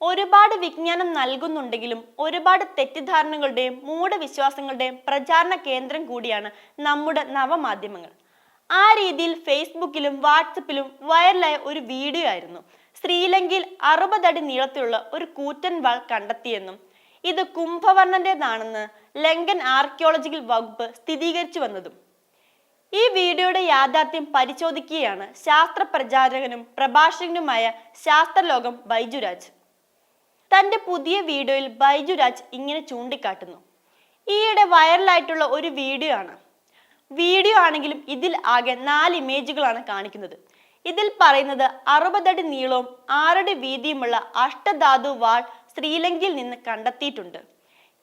ഒരുപാട് വിജ്ഞാനം നൽകുന്നുണ്ടെങ്കിലും ഒരുപാട് തെറ്റിദ്ധാരണകളുടെയും മൂഢവിശ്വാസങ്ങളുടെയും പ്രചാരണ കേന്ദ്രം കൂടിയാണ് നമ്മുടെ നവമാധ്യമങ്ങൾ. ആ രീതിയിൽ ഫേസ്ബുക്കിലും വാട്സപ്പിലും വൈറലായ ഒരു വീഡിയോ ആയിരുന്നു. ശ്രീലങ്കയിൽ അറുപതടി നീളത്തിലുള്ള ഒരു കൂറ്റൻ വാൾ കണ്ടെത്തിയെന്നും ഇത് കുംഭവർണന്റേതാണെന്ന് ലങ്കൻ ആർക്കിയോളജിക്കൽ വകുപ്പ് സ്ഥിരീകരിച്ചു വന്നതും. ഈ വീഡിയോയുടെ യാഥാർത്ഥ്യം പരിശോധിക്കുകയാണ് ശാസ്ത്ര പ്രചാരകനും പ്രഭാഷകനുമായ ശാസ്ത്രലോകം ബൈജുരാജ്. തന്റെ പുതിയ വീഡിയോയിൽ ബൈജുരാജ് ഇങ്ങനെ ചൂണ്ടിക്കാട്ടുന്നു. ഈയിടെ വൈറലായിട്ടുള്ള ഒരു വീഡിയോ ആണ്. വീഡിയോ ആണെങ്കിലും ഇതിൽ ആകെ നാല് ഇമേജുകളാണ് കാണിക്കുന്നത്. ഇതിൽ പറയുന്നത് അറുപതടി നീളവും ആറടി വീതിയുമുള്ള അഷ്ടധാതു വാൾ ശ്രീലങ്കയിൽ നിന്ന് കണ്ടെത്തിയിട്ടുണ്ട്.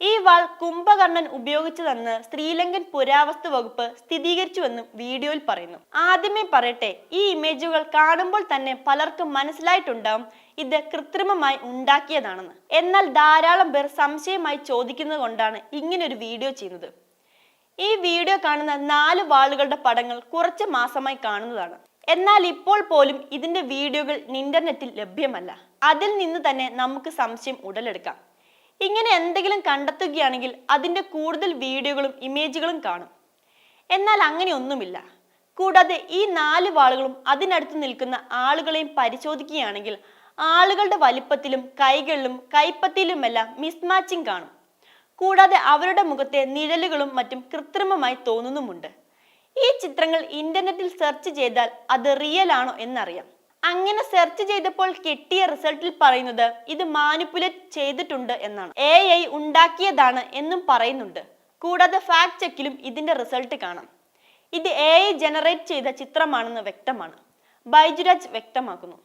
ഈ വാൾ കുംഭകർണൻ ഉപയോഗിച്ചതെന്ന് ശ്രീലങ്കൻ പുരാവസ്തു വകുപ്പ് സ്ഥിരീകരിച്ചുവെന്നും വീഡിയോയിൽ പറയുന്നു. ആദ്യമേ പറയട്ടെ ഈ ഇമേജുകൾ കാണുമ്പോൾ തന്നെ പലർക്കും മനസ്സിലായിട്ടുണ്ടാവും ഇത് കൃത്രിമമായി ഉണ്ടാക്കിയതാണെന്ന്. എന്നാൽ ധാരാളം പേർ സംശയമായി ചോദിക്കുന്നത് കൊണ്ടാണ് ഇങ്ങനൊരു വീഡിയോ ചെയ്യുന്നത്. ഈ വീഡിയോ കാണുന്ന നാല് വാളുകളുടെ പടങ്ങൾ കുറച്ച് മാസമായി കാണുന്നതാണ്. എന്നാൽ ഇപ്പോൾ പോലും ഇതിന്റെ വീഡിയോകൾ ഇന്റർനെറ്റിൽ ലഭ്യമല്ല. അതിൽ നിന്ന് തന്നെ നമുക്ക് സംശയം ഉടലെടുക്കാം. ഇങ്ങനെ എന്തെങ്കിലും കണ്ടെത്തുകയാണെങ്കിൽ അതിന്റെ കൂടുതൽ വീഡിയോകളും ഇമേജുകളും കാണും. എന്നാൽ അങ്ങനെയൊന്നുമില്ല. കൂടാതെ ഈ നാല് വാളുകളും അതിനടുത്ത് നിൽക്കുന്ന ആളുകളെയും പരിശോധിക്കുകയാണെങ്കിൽ ആളുകളുടെ വലിപ്പത്തിലും കൈകളിലും കൈപ്പത്തിയിലുമെല്ലാം മിസ്മാച്ചിങ് കാണും. കൂടാതെ അവരുടെ മുഖത്തെ നിഴലുകളും മറ്റും കൃത്രിമമായി തോന്നുന്നുമുണ്ട്. ഈ ചിത്രങ്ങൾ ഇന്റർനെറ്റിൽ സെർച്ച് ചെയ്താൽ അത് റിയൽ ആണോ എന്നറിയാം. അങ്ങനെ സെർച്ച് ചെയ്തപ്പോൾ കിട്ടിയ റിസൾട്ടിൽ പറയുന്നത് ഇത് മാനിപ്പുലേറ്റ് ചെയ്തിട്ടുണ്ട് എന്നാണ്. എ ഐ ഉണ്ടാക്കിയതാണ് എന്നും പറയുന്നുണ്ട്. കൂടാതെ ഫാക്ട് ചെക്കിലും ഇതിന്റെ റിസൾട്ട് കാണാം. ഇത് എ ഐ ജനറേറ്റ് ചെയ്ത ചിത്രമാണെന്ന് വ്യക്തമാണ്. ബൈജുരാജ് വ്യക്തമാക്കുന്നു.